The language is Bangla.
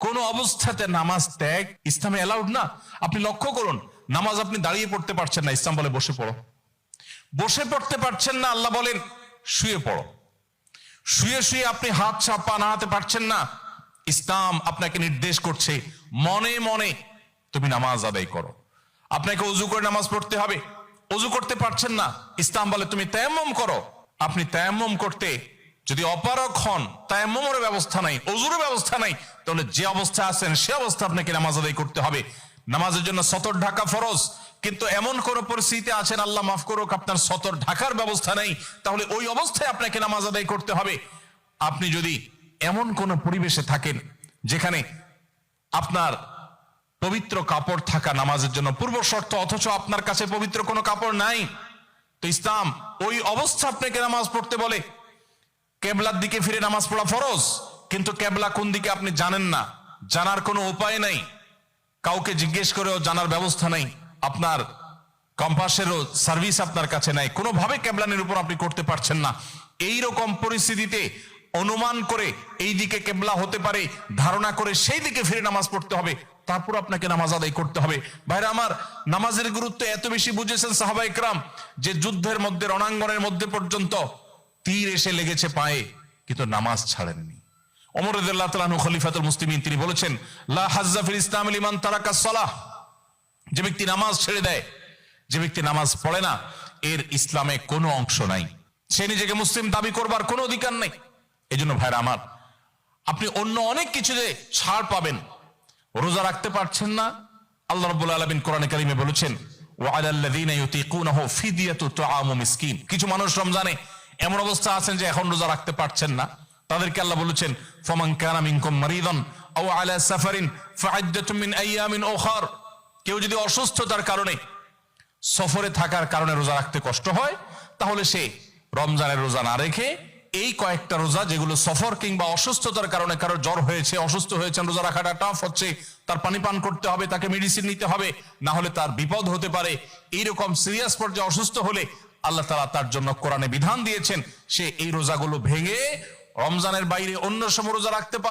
কোন অবস্থাতে নামাজ ত্যাগ ইসলামে অ্যালাউড না। আপনি লক্ষ্য করুন, নামাজ আপনি দাঁড়িয়ে পড়তে পারছেন না, ইসলাম বলে বসে পড়ো। বসে পড়তে পারছেন না, আল্লাহ বলেন, শুয়ে পড়ো। শুয়ে শুয়ে আপনি হাত চাপা নাড়াতে পারছেন না, ইসলাম আপনাকে নির্দেশ করছে, মনে মনে তুমি নামাজ আদায় করো। আপনাকে অজু করে নামাজ পড়তে হবে অজু করতে পারছেন না, ইসলাম বলে তুমি তায়াম্মম করো। আপনি তায়াম্মম করতে যদি অপারক হন, তায়াম্মমের ব্যবস্থা নাই অজুরের ব্যবস্থা নাই, তাহলে যে অবস্থা আছেন, সে অবস্থা আপনাকে নামাজ আদায় করতে হবে। নামাজের জন্য সতর ঢাকা ফরজ, কিন্তু এমন কোন পরিস্থিতিতে আছেন, আল্লাহ মাফ করুক, আপনার সতর ঢাকার ব্যবস্থা নেই, তাহলে ওই অবস্থায় আপনাকে নামাজ আদায় করতে হবে। আপনি যদি এমন কোন পরিবেশে থাকেন, যেখানে আপনার পবিত্র কাপড় থাকা নামাজের জন্য পূর্ব শর্ত, অথচ আপনার কাছে পবিত্র কোনো কাপড় নাই, তো ইসলাম ওই অবস্থা আপনাকে নামাজ পড়তে বলে কেবলার দিকে ফিরে নামাজ পড়া ফরজ, কিন্তু কেবলা কোন দিকে আপনি জানেন না? জানার কোনো উপায় নাই। কাউকে জিজ্ঞেস করেও জানার ব্যবস্থা নেই। আপনার কম্পাসেরও সার্ভিস আপনার কাছে নাই। কোনোভাবে কেবলানের উপর আপনি করতে পারছেন না। এই রকম পরিস্থিতিতে অনুমান করে এই দিকে কেবলা হতে পারে, ধারণা করে সেই দিকে ফিরে নামাজ পড়তে হবে, তারপর আপনাকে নামাজ আদায় করতে হবে। ভাইরা আমার, নামাজের গুরুত্ব এত বেশি বুঝেছেন সাহাবা ইকরাম যে যুদ্ধের মধ্যে, রণাঙ্গনের মধ্যে পর্যন্ত তীর এসে লেগেছে পায়ে, কিন্তু নামাজ ছাড়েননি। রাদিয়াল্লাহু খলিফাতুল মুসলিমিন, তিনি বলেছেন, লা হাজ্জা ইসলাম লিমান তারাকা সালাহ। যে ব্যক্তি নামাজ ছেড়ে দেয়, যে ব্যক্তি নামাজ পড়ে না, এর ইসলামে কোনো অংশ নাই। সে নিজেকে মুসলিম দাবি করবার কোনো অধিকার নেই। এই জন্য ভাইরা আমার, আপনি অন্য অনেক কিছুতে ছাড় পাবেন, রোজা রাখতে পারছেন না। আল্লাহ রাব্বুল আলামিন কোরআনে কারিমে বলেছেন ওয়ালা আল্লাযীনা ইউতিকুনাহু ফিদিয়াতু তুআমু মিসকিন। কিছু মানুষ রমজানে এমন অবস্থা আছেন যে এখন রোজা রাখতে পারছেন না। তাদেরকে আল্লাহ বলেছেন, ফামান কানা মিনকুম মারিদান আও আলা সাফারিন ফাইদ্দাতুম মিন আইয়ামিন উখার। কেউ যদি অসুস্থতার কারণে সফরে থাকার কারণে রোজা রাখতে কষ্ট হয়, তাহলে সে রমজানের রোজা না রেখে এই কয়েকটা রোজা, যেগুলো সফর কিংবা অসুস্থতার কারণে কারও জ্বর হয়েছে, অসুস্থ হয়েছে রোজা রাখাটা টাফ হচ্ছে, তার পানি পান করতে হবে, তাকে মেডিসিন নিতে হবে, না হলে তার বিপদ হতে পারে। এইরকম সিরিয়াস পর্যায়ে অসুস্থ হলে আল্লাহ তালা তার জন্য কোরআনে বিধান দিয়েছেন, সে এই রোজাগুলো ভেঙে রমজানের বাইরে অন্য সময় রোজা রাখতে পারে।